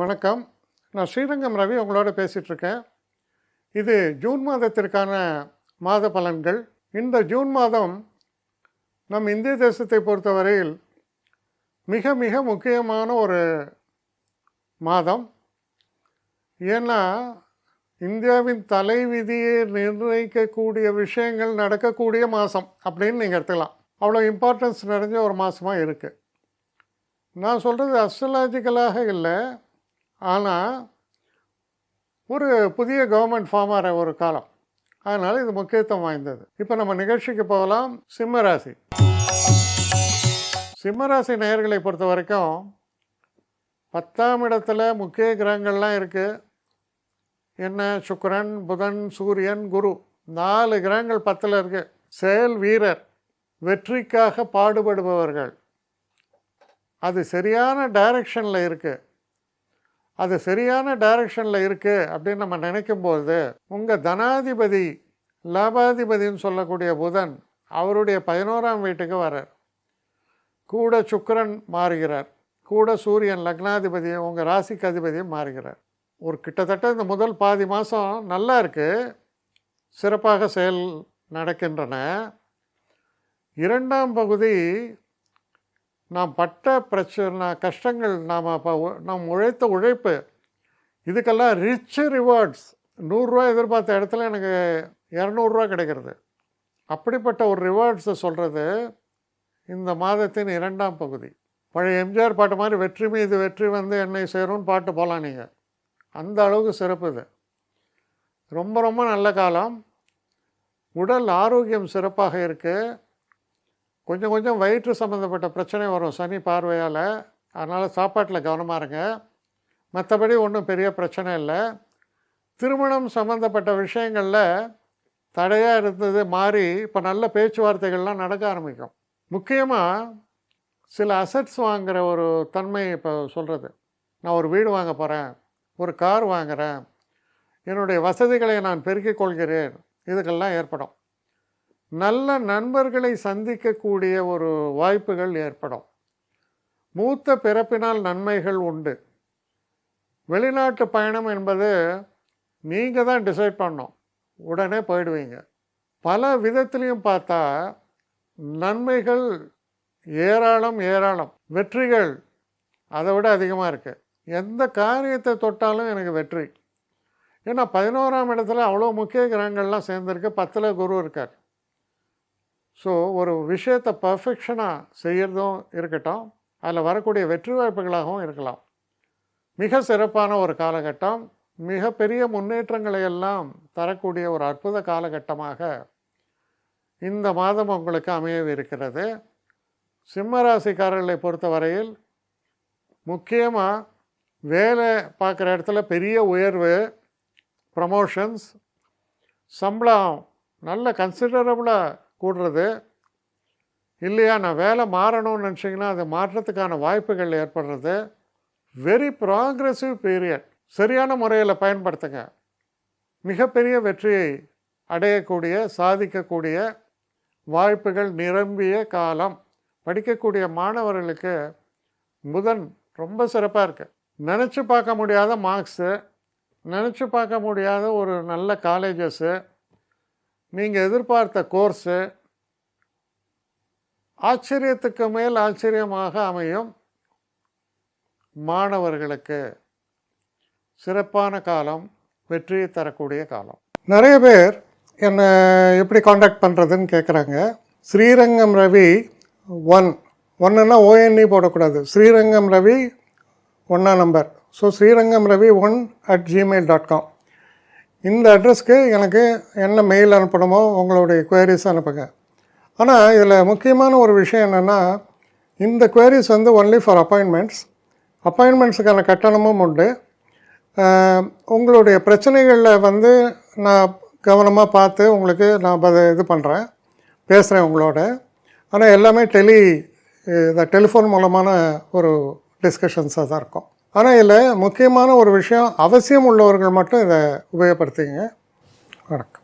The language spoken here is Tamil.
வணக்கம். நான் ஸ்ரீரங்கம் ரவி உங்களோட பேசிகிட்ருக்கேன். இது ஜூன் மாதத்திற்கான மாத பலன்கள். இந்த ஜூன் மாதம் நம் இந்திய தேசத்தை பொறுத்தவரையில் மிக மிக முக்கியமான ஒரு மாதம். ஏன்னா இந்தியாவின் தலைவிதியை நிர்ணயிக்கக்கூடிய விஷயங்கள் நடக்கக்கூடிய மாதம் அப்படின்னு நீங்கள் எடுத்துக்கலாம். அவ்வளோ இம்பார்ட்டன்ஸ் நிறைஞ்ச ஒரு மாதமாக இருக்குது நான் சொல்கிறது அஸ்ட்ரலாஜிக்கலாக இல்லை. ஆனால் ஒரு புதிய கவர்மெண்ட் ஃபார்ம் ஆகிற ஒரு காலம். அதனால் இது முக்கியத்துவம் வாய்ந்தது. இப்போ நம்ம நிகழ்ச்சிக்கு போகலாம். சிம்மராசி சிம்மராசி சிம்ம நேயர்களை பொறுத்த வரைக்கும் பத்தாம் இடத்துல முக்கிய கிரகங்கள்லாம் இருக்குது என்ன? சுக்கிரன் புதன் சூரியன் குரு. நாலு கிரகங்கள் பத்தில் இருக்குது செயல் வீரர் வெற்றிக்காக பாடுபடுபவர்கள். அது சரியான டைரக்ஷனில் இருக்குது அது சரியான டைரக்ஷனில் இருக்குது அப்படின்னு நம்ம நினைக்கும்போது உங்கள் தனாதிபதி லாபாதிபதின்னு சொல்லக்கூடிய புதன் அவருடைய பதினோராம் வீட்டுக்கு வரார் கூட சுக்கரன் மாறுகிறார். கூட சூரியன் லக்னாதிபதியும் உங்கள் ராசிக்கு அதிபதியும் மாறுகிறார். ஒரு கிட்டத்தட்ட இந்த முதல் பாதி மாதம் நல்லா இருக்குது சிறப்பாக செயல் நடக்கின்றன. இரண்டாம் பகுதி நாம் பட்ட பிரச்சனை கஷ்டங்கள் நாம் இப்போ நாம் உழைத்த உழைப்பு இதுக்கெல்லாம் ரிச் ரிவார்ட்ஸ் நூறுரூவா எதிர்பார்த்த இடத்துல எனக்கு இரநூறுவா கிடைக்கிறது. அப்படிப்பட்ட ஒரு ரிவார்ட்ஸை சொல்கிறது இந்த மாதத்தின் இரண்டாம் பகுதி. பழைய எம்ஜிஆர் பாட்டு மாதிரி வெற்றி மீது வெற்றி வந்து என்னை சேரும்னு பாட்டு போகலாம் நீங்கள் அந்த அளவுக்கு சிறப்பு இது. ரொம்ப ரொம்ப நல்ல காலம். உடல் ஆரோக்கியம் சிறப்பாக இருக்குது கொஞ்சம் கொஞ்சம் வயிற்று சம்மந்தப்பட்ட பிரச்சனை வரும். சனி பார்வையால். அதனால் சாப்பாட்டில் கவனமாக இருங்க. மற்றபடி ஒன்றும் பெரிய பிரச்சனை இல்லை. திருமணம் சம்மந்தப்பட்ட விஷயங்களில் தடையாக இருந்தது மாறி இப்போ நல்ல பேச்சுவார்த்தைகள்லாம் நடக்க ஆரம்பிக்கும். முக்கியமாக சில அசட்ஸ் வாங்குகிற ஒரு தன்மை இப்போ சொல்கிறது நான் ஒரு வீடு வாங்க போகிறேன் ஒரு கார் வாங்குகிறேன் என்னுடைய வசதிகளை நான் பெருக்கிக் கொள்கிறேன். இதுக்கெல்லாம் ஏற்படும். நல்ல நண்பர்களை சந்திக்கக்கூடிய ஒரு வாய்ப்புகள் ஏற்படும். மூத்த பிறப்பினால் நன்மைகள் உண்டு. வெளிநாட்டு பயணம் என்பது நீங்கள் தான் டிசைட் பண்ணோம் உடனே போயிடுவீங்க. பல விதத்துலேயும் பார்த்தா நன்மைகள் ஏராளம் ஏராளம். வெற்றிகள் அதை விட அதிகமாக இருக்குது எந்த காரியத்தை தொட்டாலும் எனக்கு வெற்றி. ஏன்னா பதினோராம் இடத்துல அவ்வளோ முக்கிய கிரகங்கள்லாம் சேர்ந்துருக்கு. பத்தில் குரு இருக்கார். ஸோ ஒரு விஷயத்தை பர்ஃபெக்ஷனாக செய்கிறதும் இருக்கட்டும் அதில் வரக்கூடிய வெற்றி வாய்ப்புகளாகவும் இருக்கலாம். மிக சிறப்பான ஒரு காலகட்டம் மிகப்பெரிய முன்னேற்றங்களை எல்லாம் தரக்கூடிய ஒரு அற்புத காலகட்டமாக இந்த மாதம் உங்களுக்கு அமையவிருக்கிறது. சிம்ம ராசிக்காரர்களை பொறுத்தவரையில் முக்கியமாக வேலை பார்க்குற இடத்துல பெரிய உயர்வு ப்ரமோஷன்ஸ் சம்பளம் நல்ல கன்சிடரபுளாக கூடுறது. இல்லையா நான் வேலை மாறணும்னு நினச்சிங்கன்னா அது மாற்றத்துக்கான வாய்ப்புகள் ஏற்படுறது. வெரி ப்ராக்ரெசிவ் பீரியட் சரியான முறையில் பயன்படுத்துங்க. மிகப்பெரிய வெற்றியை அடையக்கூடிய சாதிக்கக்கூடிய வாய்ப்புகள் நிரம்பிய காலம். படிக்கக்கூடிய மாணவர்களுக்கு புதன் ரொம்ப சிறப்பாக இருக்குது நினச்சி பார்க்க முடியாத மார்க்ஸு நினச்சி பார்க்க முடியாத ஒரு நல்ல காலேஜஸ்ஸு நீங்கள் எதிர்பார்த்த கோர்ஸு ஆச்சரியத்துக்கு மேல் ஆச்சரியமாக அமையும். மாணவர்களுக்கு சிறப்பான காலம் வெற்றியை தரக்கூடிய காலம். நிறைய பேர் என்னை எப்படி காண்டாக்ட் பண்ணுறதுன்னு கேட்குறாங்க ஸ்ரீரங்கம் ரவி ஒன் ஒன்றுன்னா ஓஎன்இ போடக்கூடாது. ஸ்ரீரங்கம் ரவி ஒன்றா number so Srirangam Ravi one at Gmail dot com இந்த அட்ரஸ்க்கு எனக்கு என்ன மெயில் அனுப்பணுமோ உங்களுடைய குவரிஸ் அனுப்புங்க. ஆனால் இதில் முக்கியமான ஒரு விஷயம் என்னென்னா இந்த குவரிஸ் வந்து ஒன்லி ஃபார் அப்பாயின்மெண்ட்ஸ் அப்பாயின்மெண்ட்ஸுக்கான கட்டணமும் உண்டு. உங்களுடைய பிரச்சனைகளில் வந்து நான் கவனமாக பார்த்து உங்களுக்கு நான் அதை இது பண்ணுறேன் பேசுகிறேன் உங்களோட. ஆனால் எல்லாமே டெலி இந்த டெலிஃபோன் மூலமான ஒரு டிஸ்கஷன்ஸாக தான் இருக்கும். ஆனால் இதில் முக்கியமான ஒரு விஷயம் அவசியம் உள்ளவர்கள் மட்டும் இதை உபயோகப்படுத்திங்க வணக்கம்.